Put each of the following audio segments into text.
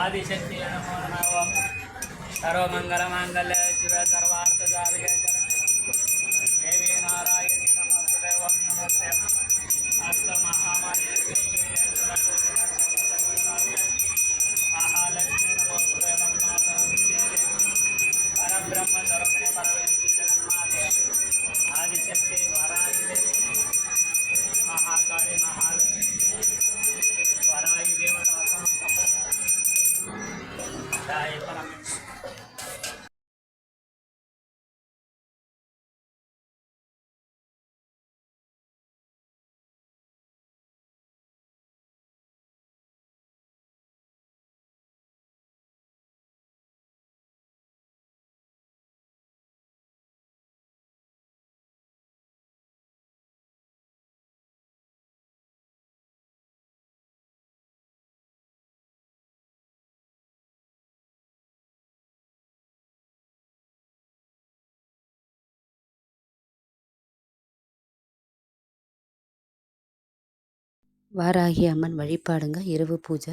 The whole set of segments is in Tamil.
ఆదిశక్తి సర్వమంగళమాంగళ్య శివ సర్వార్థ జాతకే దేవీ నారాయణ నమస్తే నమస్తే అస్తమ Dahil parang வாராகி அம்மன் வழிபாடுங்க. இரவு பூஜை.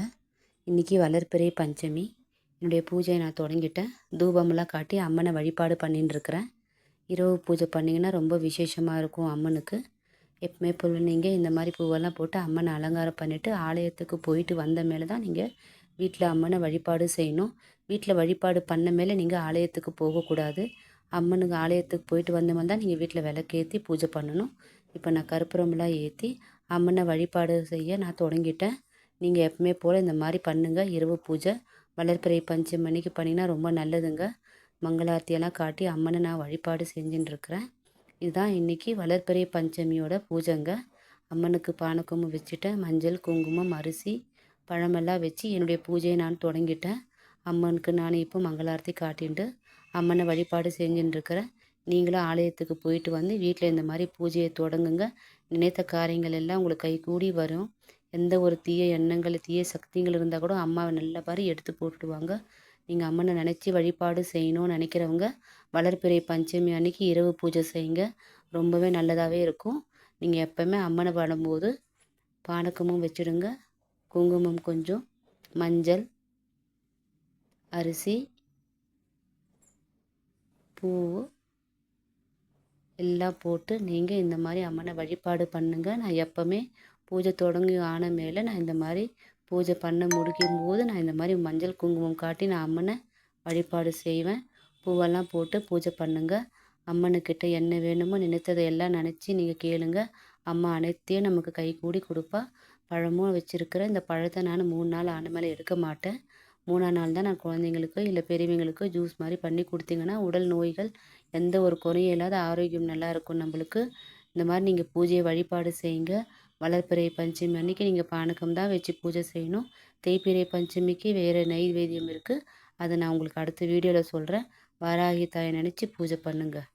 இன்றைக்கி வளர்பிறை பஞ்சமி. என்னுடைய பூஜையை நான் தொடங்கிட்டேன். தூபமெல்லாம் காட்டி அம்மனை வழிபாடு பண்ணிட்டுருக்கிறேன் இரவு பூஜை பண்ணிங்கன்னா ரொம்ப விசேஷமாக இருக்கும் அம்மனுக்கு. எப்பவுமே போல் நீங்கள் இந்த மாதிரி பூவெல்லாம் போட்டு அம்மனை அலங்காரம் பண்ணிவிட்டு ஆலயத்துக்கு போயிட்டு வந்த மேலே தான் நீங்கள் வீட்டில் அம்மனை வழிபாடு செய்யணும். வீட்டில் வழிபாடு பண்ண மேலே நீங்கள் ஆலயத்துக்கு போகக்கூடாது. அம்மனுக்கு ஆலயத்துக்கு போயிட்டு வந்த மாதிரி தான் நீங்கள் வீட்டில் விளக்கேற்றி பூஜை பண்ணணும். இப்போ நான் கற்பூரமெல்லாம் ஏற்றி அம்மனை வழிபாடு செய்ய நான் தொடங்கிட்டேன். நீங்கள் எப்பவுமே போல் இந்த மாதிரி பண்ணுங்கள் இரவு பூஜை வளர்ப்பிறை பஞ்சமி மணிக்கு பண்ணிங்கன்னா ரொம்ப நல்லதுங்க. மங்களார்த்தியெல்லாம் காட்டி அம்மனை நான் வழிபாடு செஞ்சுட்டு இருக்கிறேன். இதுதான் இன்றைக்கி வளர்ப்பிறை பஞ்சமியோட பூஜைங்க. அம்மனுக்கு பானகமும் வச்சுட்டேன். மஞ்சள் குங்குமம் அரிசி பழமெல்லாம் வச்சு என்னுடைய பூஜையை நான் தொடங்கிட்டேன். அம்மனுக்கு நான் இப்போ மங்களார்த்தி காட்டின்ட்டு அம்மனை வழிபாடு செஞ்சுட்டு இருக்கிறேன். நீங்களும் ஆலயத்துக்கு போயிட்டு வந்து வீட்டில் இந்த மாதிரி பூஜையை தொடங்குங்க. நினைத்த காரியங்கள் எல்லாம் உங்களுக்கு கைகூடி வரும். எந்த ஒரு தீய எண்ணங்கள் தீய சக்திகள் இருந்தால் கூட அம்மாவை நல்ல மாதிரி எடுத்து போட்டுடுவாங்க. நீங்கள் அம்மனை நினச்சி வழிபாடு செய்யணும்னு நினைக்கிறவங்க வளர்ப்பிறை பஞ்சமி அன்னைக்கு இரவு பூஜை செய்யுங்க. ரொம்பவே நல்லதாகவே இருக்கும். நீங்கள் எப்போவுமே அம்மனை பாடும்போது பானகமும் வச்சுடுங்க. குங்குமம் கொஞ்சம் மஞ்சள் அரிசி பூ எல்லாம் போட்டு நீங்கள் இந்த மாதிரி அம்மனை வழிபாடு பண்ணுங்கள் நான் எப்போவுமே பூஜை தொடங்கி ஆன மேலே நான் இந்த மாதிரி பூஜை பண்ண முடிக்கும் போது நான் இந்த மாதிரி மஞ்சள் குங்குமம் காட்டி நான் அம்மனை வழிபாடு செய்வேன். பூவெல்லாம் போட்டு பூஜை பண்ணுங்கள் அம்மனுக்கிட்ட என்ன வேணுமோ நினைத்ததை எல்லாம் நினச்சி நீங்கள் கேளுங்க. அம்மா அனைத்தையும் நமக்கு கை கூடி கொடுப்பா. பழமும் வச்சுருக்குறேன் இந்த பழத்தை நான் மூணு நாள் ஆன மேலே எடுக்க மாட்டேன். மூணாம் நாள் தான் நான் குழந்தைங்களுக்கு இல்லை பெரியவங்களுக்கோ ஜூஸ் மாதிரி பண்ணி கொடுத்தீங்கன்னா உடல் நோய்கள் எந்த ஒரு குறையும் இல்லாத ஆரோக்கியம் நல்லா இருக்கும் நம்மளுக்கு. இந்த மாதிரி நீங்கள் பூஜையை வழிபாடு செய்யுங்க. வளர்ப்பிறை பஞ்சமி அன்னைக்கு நீங்கள் பானகம் தான் வச்சு பூஜை செய்யணும். தேய்பிறை பஞ்சமிக்கு வேறு நைவேத்தியம் இருக்குது அதை நான் உங்களுக்கு அடுத்த வீடியோவில் சொல்கிறேன் வாராகி தாயை நினச்சி பூஜை பண்ணுங்கள்